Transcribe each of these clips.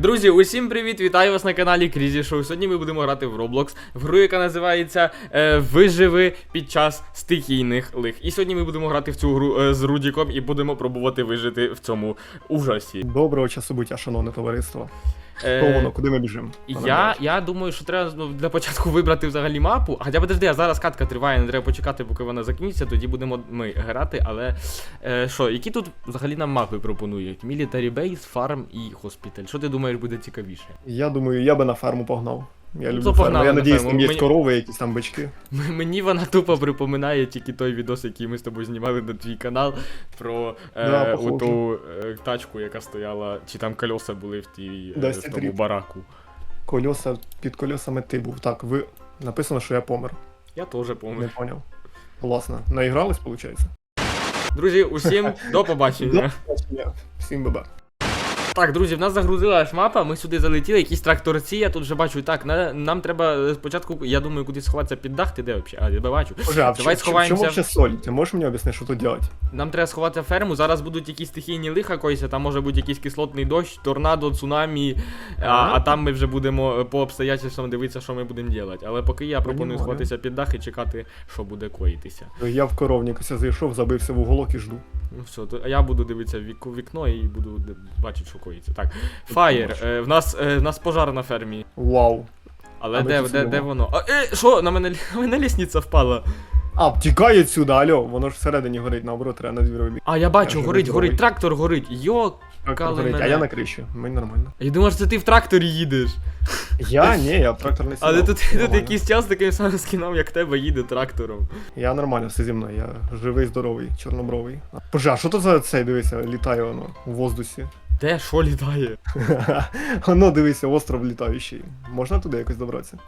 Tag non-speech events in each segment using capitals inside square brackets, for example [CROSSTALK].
Друзі, усім привіт! Вітаю вас на каналі Крізі Шоу. Сьогодні ми будемо грати в Roblox, в гру, яка називається е, Виживи під час стихійних лих. І сьогодні ми будемо грати в цю гру е, з Рудіком і будемо пробувати вижити в цьому ужасі. Доброго часу буття, шановне товариство. Е, Хто воно, куди ми біжимо? Я, я думаю, що треба ну, для початку вибрати взагалі мапу. Хоча подожди, а зараз катка триває, не треба почекати, поки вона закінчиться, тоді будемо ми грати. Але е, що, які тут взагалі нам мапи пропонують? Military Base, Farm і Hospital. Що ти думаєш буде цікавіше? Я думаю, я би на фарму погнав. Я Ну, люблю ферму. Я надіюсь, там є корови, якісь там бички. М- Мені вона тупо припоминає тільки той відос, який ми з тобою знімали на твій канал про е, ту е, тачку, яка стояла, чи там колеса були в тій е, в тому бараку. Кольоса під колесами ти був. Так, ви написано, що я помер. Я теж помер. Не поняв. Класно. Наігрались, виходить? Друзі, усім до побачення. Всім баба. Так, друзі, в нас загрузилась мапа, ми сюди залетіли, якісь тракторці, я тут вже бачу. Так, на, нам треба е, спочатку, я думаю, кудись сховатися під дах, ти де взагалі? А, я бачу. Боже, а Давай сховаємося. чому ще соль? Ти можеш мені об'яснити, що тут робити? Нам треба сховати ферму, зараз будуть якісь стихійні лиха койся, там може бути якийсь кислотний дощ, торнадо, цунамі, а, а там ми вже будемо е, по обстоятельствам дивитися, що ми будемо робити. Але поки я пропоную сховатися під дах і чекати, що буде коїтися. Я в коровнікося зайшов, забився в уголок і жду. Ну все, то я буду дивитися в вік- вікно і буду бачити, що коїться. Так, фаєр, е, в нас е, в нас пожар на фермі. Вау. Але А ми де, тут де, де сидимо. воно? А, е, що? На мене, [LAUGHS] на мене лісниця впала. А, тікай отсюда, алло, воно ж всередині горить, наоборот, треба на двір вибіг. А я бачу, Я горить, здоровий. горить, трактор горить. Йо, Трактор Кали горить, а мене. я на криші, мені нормально. я думав, що це ти в тракторі їдеш. Я? Ні, я в трактор не [LAUGHS] сідав. Але тут, тут Нормально. якийсь час таким самим скіном, як тебе їде трактором. Я нормально, все зі мною, я живий, здоровий, чорнобровий. Боже, а що то за цей, дивися, літає воно у воздусі? Де що літає? [LAUGHS] Воно, дивися, остров літаючий. Можна туди якось добратися?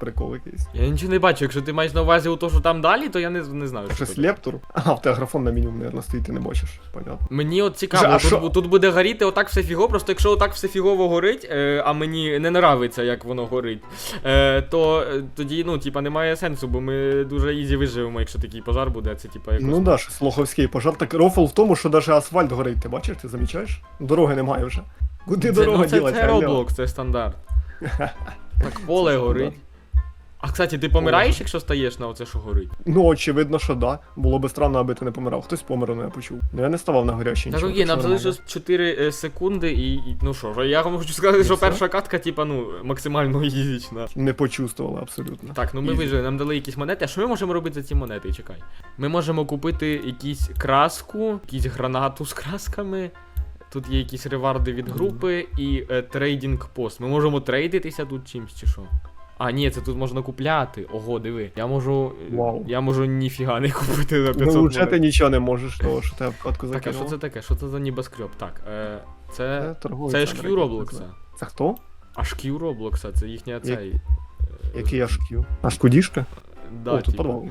Прикол якийсь. Я нічого не бачу. Якщо ти маєш на увазі у то, що там далі, то я не, не знаю. що Щось тут. лептур? А, в тебе графон на меню, мабуть, стоїть, ти не бачиш. Понятно. Мені от цікаво, а тут, що- бу- тут буде горіти отак все фіго, просто якщо отак все фігово горить, е, а мені не нравиться, як воно горить, е, то е, тоді, ну, типа, немає сенсу, бо ми дуже ізі виживемо, якщо такий пожар буде, а це типа якось. Ну да, щось лоховський пожар. Так рофл в тому, що навіть асфальт горить, ти бачиш, ти замічаєш? Дороги немає вже. Куди це, дорога ну, це, ділать? це? Roblox, це стандарт. [LAUGHS] Так поле горить. А кстати, ти помираєш, якщо стаєш на оце, що горить? Ну, очевидно, що да. Було би странно, аби ти не помирав. Хтось помер, але я почув. Ну я не ставав на горячий Так нічого. окей, нам залишилось 4 секунди, і, і ну що ж, я вам хочу сказати, І що все? перша катка, типа, ну, максимально [LAUGHS] ізічна. Не почувствували абсолютно. Так, ну ми Ізі. вижили, нам дали якісь монети. А що ми можемо робити за ці монети? Чекай. Ми можемо купити якісь краску, якісь гранату з красками. Тут є якісь реварди від групи і е, трейдинг пост. Ми можемо трейдитися тут чимсь чи що? А, ні, це тут можна купляти. Ого, диви. Я можу. е, Вау. Я можу ніфіга не [LAUGHS] купити за 500 Ну, вже монет. ти нічого не можеш, того, що тебе в катку Так, а що це таке? Що це за нібоскреб? Так, е, це. Це торговий Це центр, HQ який Роблокса. називається. Це хто? HQ Роблокса, це їхня цей. е, Який HQ? Аж кудішка? Да, О, тут типа. підвал.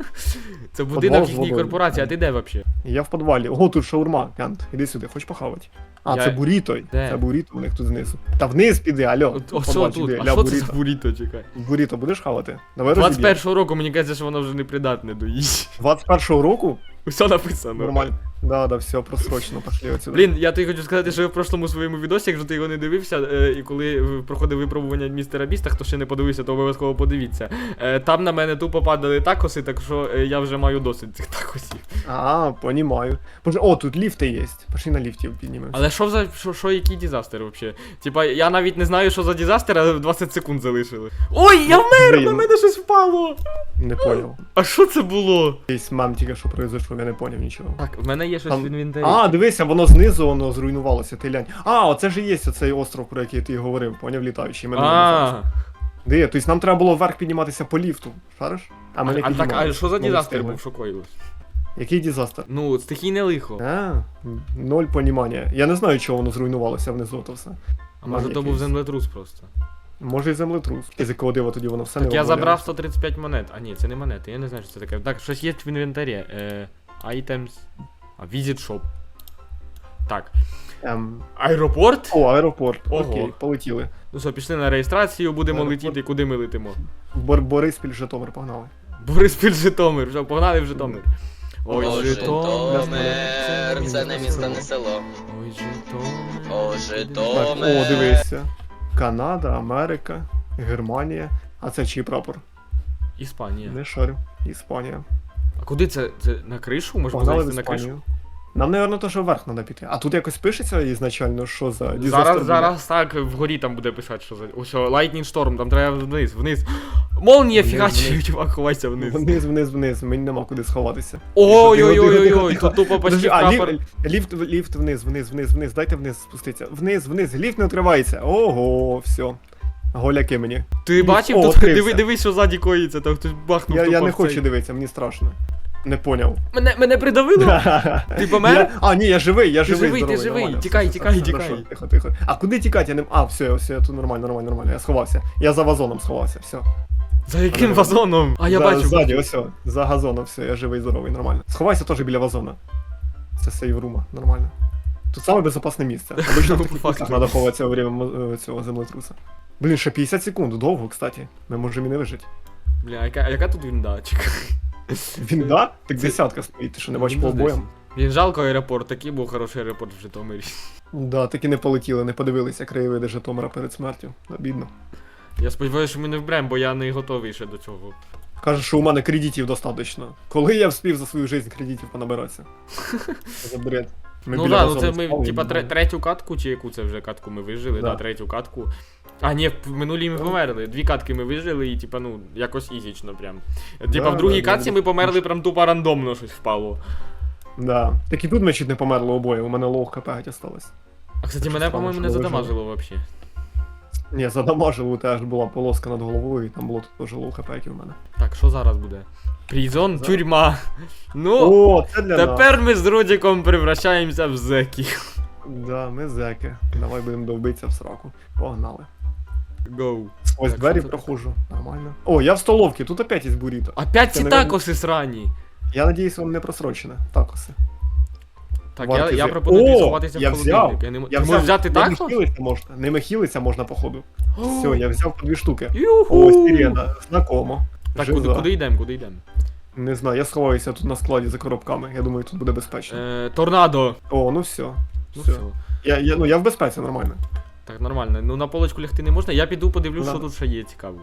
[LAUGHS] Це будинок з їхньої водою. корпорації, а ти де взагалі? Я в підвалі. Ого, тут шаурма, Кант. Іди сюди, хочеш похавати? А, Я- це буріто. Де? Це буріто у них тут знизу. Та вниз піди, алло. От, В о, що тут? іди, А ля, що це за буріто. буріто, чекай? Буріто будеш хавати? Давай розіб'ємо. 21-го року, мені кажеться, що воно вже не придатне до їжі. 21-го року? Все написано. Нормально. Да, да, все, просрочно, пошли отсюда. Блін, я тобі хочу сказати, що в прошлому своєму відосі, якщо ти його не дивився, е, і коли проходив випробування містера Біста, хто ще не подивився, то обов'язково подивіться. Е, там на мене тупо падали такоси, так що е, я вже маю досить цих такосів. А, понімаю. Боже, о, тут ліфти є. Пошли на ліфті піднімемося. Але що за що, що який дізастер взагалі? Типа, я навіть не знаю, що за дізастер, але 20 секунд залишили. Ой, я вмер! Блін. На мене щось впало! Не поняв. А що це було? Якийсь мем тільки що произойшов, я не поняв нічого. Так, в мене є щось Там- в інвентарі. А, дивися, воно знизу воно зруйнувалося, ти глянь. А, оце ж і є оцей остров, про який ти говорив, поняв, літаючий. А, Де, тобто нам треба було вверх підніматися по ліфту, шариш? а, ми не а, так, а піднімались. що за Ми дізастер встигли. був, що коїлось? Який дізастер? Ну, стихійне лихо. А, ноль понімання. Я не знаю, чого воно зруйнувалося внизу то все. А може то був якийсь. землетрус просто. Може і землетрус. З якого дива тоді воно все Так не я обвалялося. забрав 135 монет. А ні, це не монети, я не знаю, що це таке. Так, щось є в інвентарі. Е, items. Shop. Так. Ем, Аеропорт? О, аеропорт. Ого. Окей, полетіли. Ну що, пішли на реєстрацію, будемо Аеропорт. летіти, куди ми летимо. Бор Бориспіль, Житомир, погнали. Бориспіль Житомир, вже погнали в Житомир. Ой, О, Житомир, Житомир, це не місто, не село. Ой, Житомир. О, Так, Житомир. о, дивися. Канада, Америка, Германія. А це чий прапор? Іспанія. Не шарю. Іспанія. А куди це? Це на кришу? Може Погнали залізти на кришу? Нам, напевно, то, що вверх треба піти. А тут якось пишеться ізначально, що за disaster Зараз, буде? зараз так вгорі там буде писати, що за. Ось Lightning Storm, там треба вниз, вниз. Молнія Вниз, фігачить, чувак, [LAUGHS] ховайся вниз. Вниз, вниз, вниз, мені нема куди сховатися. Ой-ой-ой-ой-ой, тут тупо Подожди, почти а прапор. ліфт, ліфт, ліфт вниз, вниз, вниз, вниз, дайте вниз спуститися. Вниз, вниз, ліфт не відкривається. Ого, все. Голяки мені. Ти бачив, О, тут відкрився. диви, дивись, що ззаді коїться, там хтось бахнув. Я, я не в цей. хочу дивитися, мені страшно. Не поняв. Мене, мене придавило? [LAUGHS] Ти помер? Я- А, ні, я живий, я Ти живий. живий, ти живий. нормально, Тікай, все, тікай, все, тікай. хорошо, Тихо, тихо. А куди тікати? Я не. А, все, все, я тут нормально, нормально, нормально. Я сховався. Я за вазоном сховався, все. За яким вазоном? А я за, бачу. Ззаді, ось, за газоном, все, я живий, здоровий, нормально. Сховайся теж біля вазона. Це сейврума, нормально. Тут саме безпечне місце. [LAUGHS] Обично в таких місцях треба ховатися во время е, цього землетруса. Блін, ще 50 секунд, довго, кстати. Ми можемо і не вижити. Бля, а яка, а яка тут вінда? Чекай. [LAUGHS] Він да? Так десятка стоїть, ти що не бачиш по обоям? Він жалко аеропорт, такий був хороший аеропорт в Житомирі. Да, таки не полетіли, не подивилися краєвиди Житомира перед смертю. Обідно. Я сподіваюся, що ми не вбрем, бо я не готовий ще до цього. Каже, що у мене кредитів достатньо. Коли я вспів за свою життя кредитів понабиратися? [LAUGHS] Це бред. Ми ну біля да, ну це ми, типа, ну, третю катку, чи яку це вже катку ми вижили, да, Да. третю катку. А, ні, в минулій ми померли. Дві катки ми вижили, і типа, ну, якось ізічно прям. Типа, Да, в другій да, катці да. ми померли прям тупо рандомно щось впало. Да. Так і тут ми чуть не померли обоє, у мене лоу хп геть осталось. А кстати, мене, по-моєму, не задамажило вообще. Ні, задамажили, у тебе ж була полоска над головою, і там було тут теж лоу хп, як і в мене. Так, що зараз буде? Призон, За- тюрма. [LAUGHS] Ну, О, це для нас. тепер ми з Рудіком превращаємося в зеків. Да, ми зеки. Давай будемо довбитися в сраку. Погнали. Гоу. Ось Так, двері що це проходжу. Нормально. О, я в столовці, тут опять є буріто. Опять Це, ці наверно- такоси срані. Я надіюсь, вам не просрочене. Такоси. Так, Варто я, я взяти. пропоную О, сховатися я в взяв. холодильник. Я не м- Я Ти можеш взяв, взяти не такос? михілиться можна. Не михілиться можна, походу. Все, я взяв по дві штуки. Юху! О, сирена, знакомо. Так, Жиза. куди, куди йдемо, куди йдемо? Не знаю, я сховаюся тут на складі за коробками. Я думаю, тут буде безпечно. Е, торнадо. О, ну все. Ну все. все. Я, я, ну, я в безпеці, нормально. Так, нормально. Ну на полочку лягти не можна. Я піду подивлюсь, Ну, що тут ще є цікаво.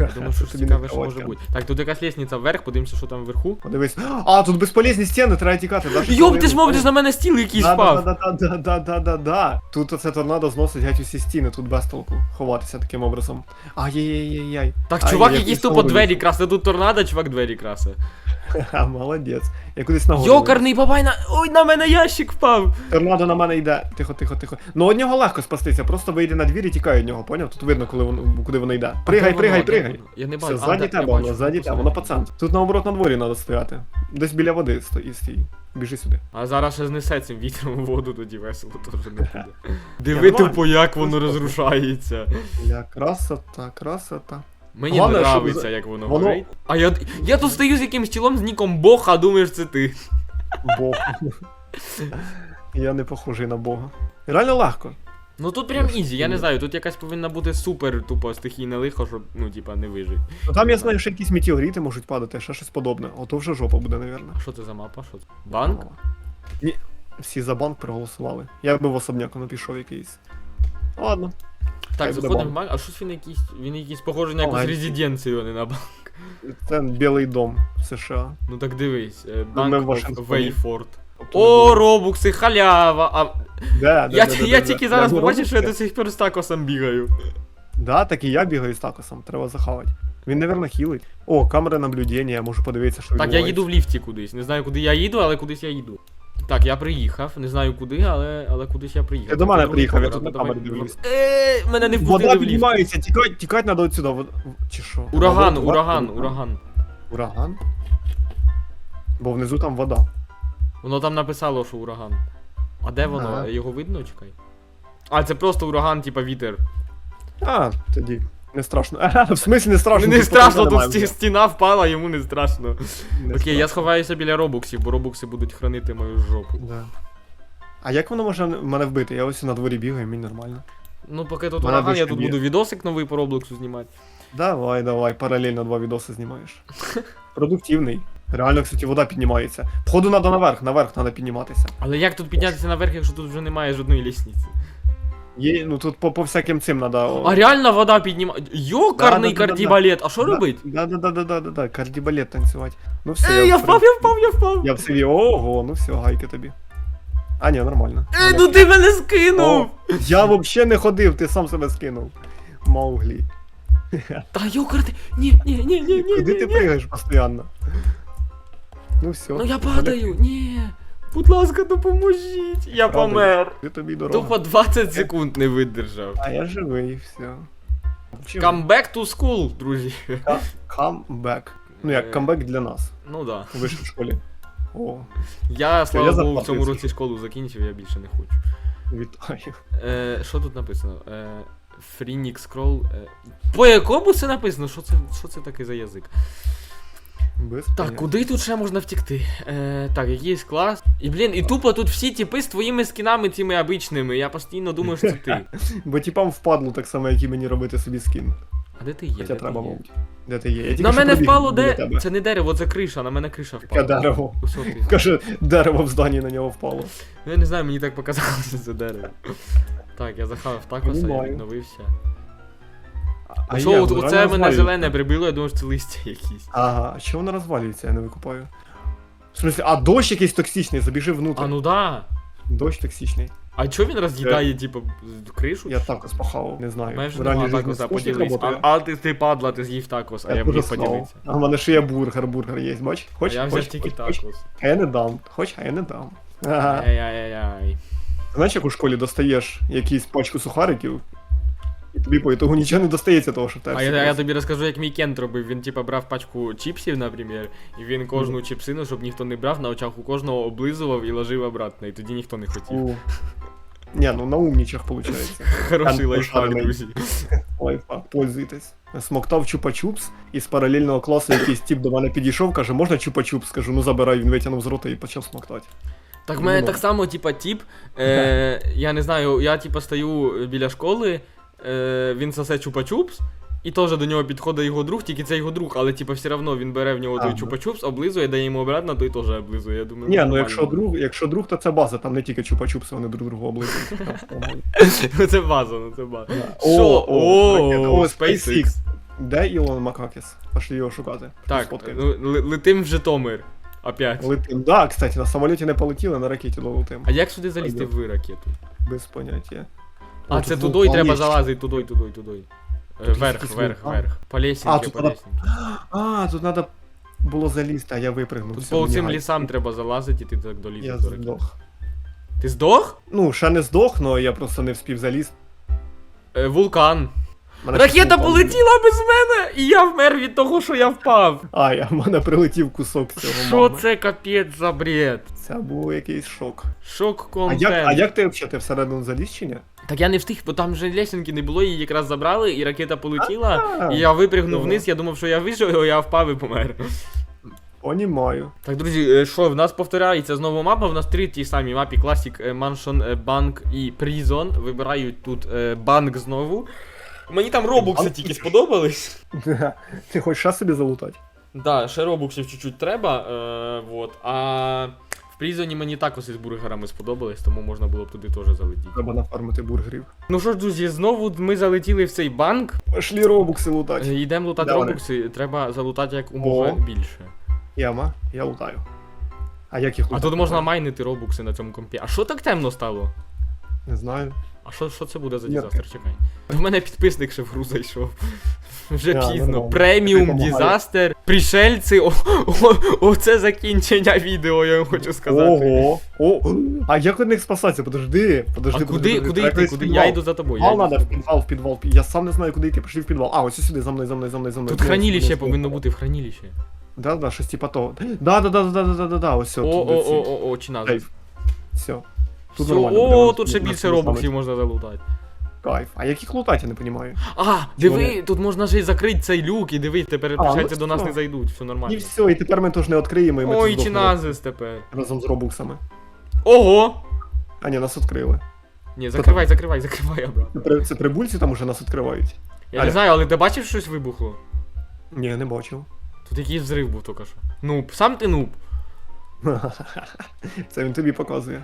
Я думаю, що Це не цікаве, що може бути. Так, тут якась лестниця вверх, подивимося, що там вверху. Подивись. А, тут безполезні стіни, треба тікати. Йоп, ти ж мов, ти ж на мене стіл якийсь впав. да, да, да, да, да, да, да. Тут оце торнадо зносить геть усі стіни, тут без толку ховатися таким образом. Ай-яй-яй-яй. Так, чувак, я якийсь тупо двері красе. Тут торнадо, чувак двері красе. [LAUGHS] Ха, молодець. Я кудись нагору. Йокарний бабай на. Ой, на мене ящик впав. Торнадо на мене йде. Тихо, тихо, тихо. Ну од нього легко спастися, просто вийди на двір і тікай від нього, поняв? Тут видно, коли воно, куди воно йде. Пригай, Де пригай, воно? Пригай. Я не бачу. Ззаді тебе воно, ззаді тебе, воно центру. Тут наоборот на дворі треба стояти. Десь біля води стої, стій. Біжи сюди. А зараз ще знесе цим вітром у воду, тоді весело теж не буде. Диви тупо, як воно розрушається. Я красота, красота. Мені що нравиться, за- як воно, воно- горить. А я, я тут стою з якимсь тілом з ніком Бог, а думаєш, це ти. Бог. Я не похожий на Бога. Реально легко. Ну тут прям ізі, я не знаю, тут якась повинна бути супер тупо стихійне лихо, щоб, ну, типа, не вижить. Ну там я знаю, що якісь метеорити можуть падати, ще щось подобне. Ото вже жопа буде, навірно. А що це за мапа? Що це? Банк? Ні, всі за банк проголосували. Я би в особняку не пішов якийсь. Ладно. Так, заходимо в банк. а щось він якийсь, він якийсь похожий на якусь Ага. резиденцію, а не на банк. Це Білий дом в США. Ну так дивись, е, ми в банк Вашингтоні. Вейфорд. Тобто О, робукси, халява! А... Да, да, Я, да, да, я да, тільки да. зараз побачив, що я до сих пір з такосом бігаю. Да, так і я бігаю з такосом, треба захавати. Він, напевно, хілить. О, камера наблюдення, я можу подивитися, що Так, я відбувається. їду в ліфті кудись. Не знаю, куди я їду, але кудись я їду. Так, я приїхав, не знаю куди, але, але кудись я приїхав. Ти до мене приїхав, я тут на камері дивлюсь. Е, мене не впустили Вода в ліфт. піднімається, тікать, тікать треба отсюда. Вод... Чи що? Ураган, ураган, ураган. Ураган? Бо внизу там вода. Воно там написало, що ураган. А де воно? Ага. Його видно, чекай. А, це просто ураган, типа вітер. А, тоді. Не страшно. [LAUGHS] В смислі не страшно. не страшно, тут стіна впала, йому не страшно. Окей, я сховаюся біля робуксів, бо робукси будуть хранити мою жопу. А як воно може мене вбити? Я ось на дворі бігаю, мені нормально. Ну, поки тут ураган, я тут буду відосик новий по Роблоксу знімати. Давай, давай, паралельно два відоси знімаєш. Продуктивний. Реально, кстати, вода піднімається. Походу надо наверх, наверх треба підніматися. Але як тут піднятися наверх, якщо тут вже немає жодної лісниці? Є, ну тут по, по всяким цим надо. А реально вода піднімає. Йокарний Да-да-да-да-да. кардібалет, а що робить? Да, да, да, да, да, да, да, кардібалет танцювати. Ну все. Ей, я впав, я впав, я впав. Я в селі, ого, ну все, гайки тобі. А, ні, нормально. Ей, ну ти мене скинув! О, я взагалі не ходив, ти сам себе скинув. Мауглі. Та йокарний, ні, ні, ні, ні, ні, Куди ні, ти пригаєш постійно? Ну все. Ну я падаю, ні. Будь ласка, допоможіть. Я помер. Ти тобі дорога. Тупо 20 секунд не видержав. А я живий, все. Come back to school, друзі. Камбек. Ну як камбек для нас. Ну да. У вищій школі. О, Я, слава я Богу, в цьому році школу закінчив, я більше не хочу. вітаю. Е, що тут написано? Е, Scroll. Е, по якому це написано? Що це, що це таке за язик? Без Так, куди тут ще можна втікти? Е, так, якийсь клас. І блін, і тупо тут всі типи з твоїми скінами цими обичними. Я постійно думаю, що це ти. [LAUGHS] Бо типам впадло так само, як і мені робити собі скін. А де ти є? Хоча де ти треба, є? мабуть. Де ти є? Я тільки На що мене пробіг впало біля де. тебе. Це не дерево, це криша, на мене криша Яке впала. дерево. Високий. [LAUGHS] Каже, дерево в зданні на нього впало. Ну я не знаю, мені так показалося це дерево. Так, я захавав такоса, я Понімаю. відновився. А Що, от- оце мене зелене прибило, я думав, що це листя якісь. Ага, а чого воно розвалюється, я не викупаю. В смысле, а дощ якийсь токсичний, забіжи внутрь. А ну да. Дощ токсичний. А чого він роз'їдає, типу, з- кришу? Я такос похавав, не знаю. Маєш В реальній нема поділись. А, работає. а ти, ти падла, ти з'їв такос, а я дуже міг поділитися. А в мене ще є бургер, бургер є, бач? А Хоч, я хоч, взяв тільки хоч, хоч. такос. А я не дам. Хоч, а я не дам. Ага. Ай-яй-яй-яй. Знаєш, як у школі достаєш якусь пачку сухариків, і тобі по ітогу нічого не достається того, що в тебе. А я, я просто. тобі розкажу, як мій Кент робив. Він типа брав пачку чіпсів, наприклад, і він кожну чіпсину, щоб ніхто не брав, на очах у кожного облизував і ложив обратно, і тоді ніхто не хотів. У. Ні, ну на умнічах виходить. [LAUGHS] Хороший лайфхак, друзі. [LAUGHS] Лайфхак, пользуйтесь. Смоктав чупа-чупс, і з паралельного класу якийсь тип до мене підійшов, каже, можна чупа-чупс? Скажу, ну забирай, він витягнув з рота і почав смоктати. Так в мене Ну, так само, типа, тіп. Е, [LAUGHS] я не знаю, я типа стою біля школи, е, він сосе чупа-чупс, і теж до нього підходить його друг, тільки це його друг, але типа все одно він бере в нього той чупа-чупс, облизує, дає йому обратно, той теж облизує. Я думаю, Ні, ну якщо друг, якщо друг, то це база, там не тільки чупа-чупси, вони друг другу облизують. [LAUGHS] Це база, ну це база. Що? о, SpaceX. Де Ілон Макакіс? Пошли його шукати. Так, ну, летим в Житомир. Опять. Летим. Да, кстати, на самоліті не полетіли, на ракеті долетим. А як сюди залізти в ракету? Без поняття. А, це туди треба залазити, туди, туди, туди. Е, Вверх, вверх, вверх. По А, по тут треба-. [GASPS] А, тут треба було залізти, а я випригнув. Тут все, по цим лісам треба залазити, і ти так долізеш Я до сдох. здох. Ти здох? Ну, ще не здох, але я просто не вспів залізти. Е, вулкан. Мене Ракета вулкан полетіла без мене, і я вмер від того, що я впав. А, я, в мене прилетів кусок цього Що мами. це капець за бред? Це був якийсь шок. Шок А як, а як ти взагалі ти всередину заліз чи ні? Так я не встиг, бо там вже лесенки не було, її якраз забрали, і ракета полетіла, А, і я випригнув Ага. вниз, я думав, що я вижив, а я впав і помер. Понімаю. Так, друзі, е, що, в нас повторяється знову мапа, в нас три ті самі мапі Classic, е, Mansion, е, Bank і Prison. Вибирають тут банк знову. Мені там робукси тільки сподобались. [LAUGHS] Ти хочеш ще собі залутати? Да, ще робуксів чуть-чуть треба. Е, вот. А в Призоні мені також із бургерами сподобались, тому можна було б туди теж залетіти. Треба нафармити бургерів. Ну що ж, друзі, знову ми залетіли в цей банк. Пошлі робукси лутати. Е, Йдемо лутати вони? робукси, треба залутати як умога О. більше. Яма, я лутаю. А як їх А лутати? тут можна майнити робукси на цьому компі. А що так темно стало? Не знаю. А що, що це буде за дизастер? Чекай. В мене підписник ще в гру зайшов. [LAUGHS] Вже А, пізно. Преміум дизастер. Пришельці. О, о, оце закінчення відео, я вам хочу сказати. Ого. О, а як від них спасатися? Подожди, подожди, А подожди, куди, куди йти? Куди? Я йду за тобою. Підвал надо, в підвал, в підвал. Я сам не знаю, куди йти, пішли в підвал. А, ось сюди, за мною, за мною, за мною, за мною. Тут хранилище повинно бути, в хранилище. Да, да, щось типа того. Да, да, да, да, да, да, да, да, ось. О, о, о, о, о, чи. Кайф. Все. Тут нормально. О, тут ще на більше робоксів можна залутати. Кайф. А яких лутати, я не розумію. А, диви, тут можна ще й закрити цей люк, і диви, тепер ну пришельці до нас не зайдуть, все І нормально. все, і тепер ми теж не відкриємо, і ми Ой, тут чи здохнемо назис тепер. разом з робуксами. Ого! А ні, нас відкрили. Ні, закривай, закривай, закривай, обратно. Це, при- це прибульці там уже нас відкривають. Я Аля. не знаю, але ти бачив, щось вибухло? Ні, не бачив. Тут якийсь взрив був тільки що. Нуб, сам ти нуб. [LAUGHS] Це він тобі показує.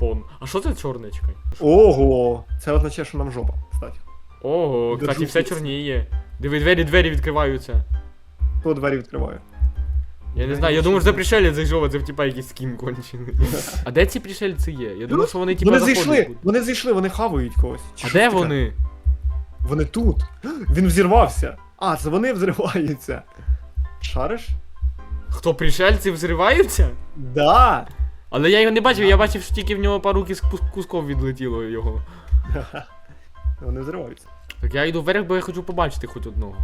Пон. А що це чорне, чекай? Ого! Це означає, що нам жопа, кстати. Ого, Держу кстати, все чорніє. Диви, двері, двері відкриваються. Хто двері відкриває? Я не знаю, я думаю, що це пришелець зайшов, це типа якийсь скін кончений. [LAUGHS] А де ці пришельці є? Я думаю, що вони типа Вони заходять зайшли, будуть. вони зайшли, вони хавають когось. Чи А щось де таке? вони? Вони тут. [GASPS] Він взірвався. А, це вони взриваються. Шариш? Хто пришельці взриваються? Да. Але я його не бачив, я бачив, що тільки в нього пару кіс- кус- кусков відлетіло його. [LAUGHS] Вони взриваються. Так я йду вверх, бо я хочу побачити хоч одного.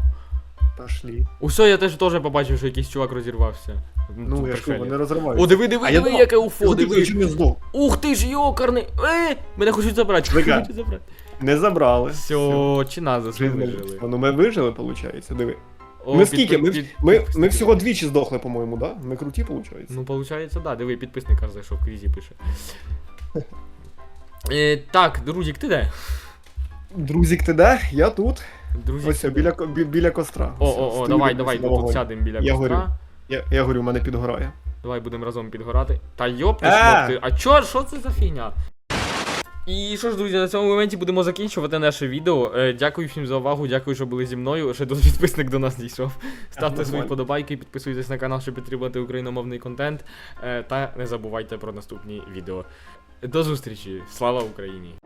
Пошлі. Усе, я теж теж побачив, що якийсь чувак розірвався. Ну, я ж кажу, вони розриваються. О, диви, диви, А я диви, думав, яке уфо, диви. здох. Ух ти ж йокарний! Е! Мене хочуть забрати, Вика. хочуть забрати. Не забрали. Все, чи назас, ми вижили. Ну ми вижили, виходить, диви. О, Ми скільки? Ми, під- ми, підписник. ми всього двічі здохли, по-моєму, да? Ми круті, виходить. Ну, получається, да. Диви, підписник аж зайшов, Крізі пише. Е, так, Друзік, ти де? Друзік, ти де? Я тут. Друзік, Ось ти біля, де? ко- бі- біля костра. О, Все, о, о, стою, давай, дивлюся давай, тут сядемо біля Я костра. горю. Я, я говорю, мене підгорає. Давай будемо разом підгорати. Та йопти, Е! смокти. А чо, що це за фігня? І що ж, друзі, на цьому моменті будемо закінчувати наше відео. Е, дякую всім за увагу, дякую, що були зі мною. Ще тут підписник до нас дійшов. Ставте свої вподобайки, подобайки, підписуйтесь на канал, щоб підтримати україномовний контент. Е, та не забувайте про наступні відео. До зустрічі! Слава Україні!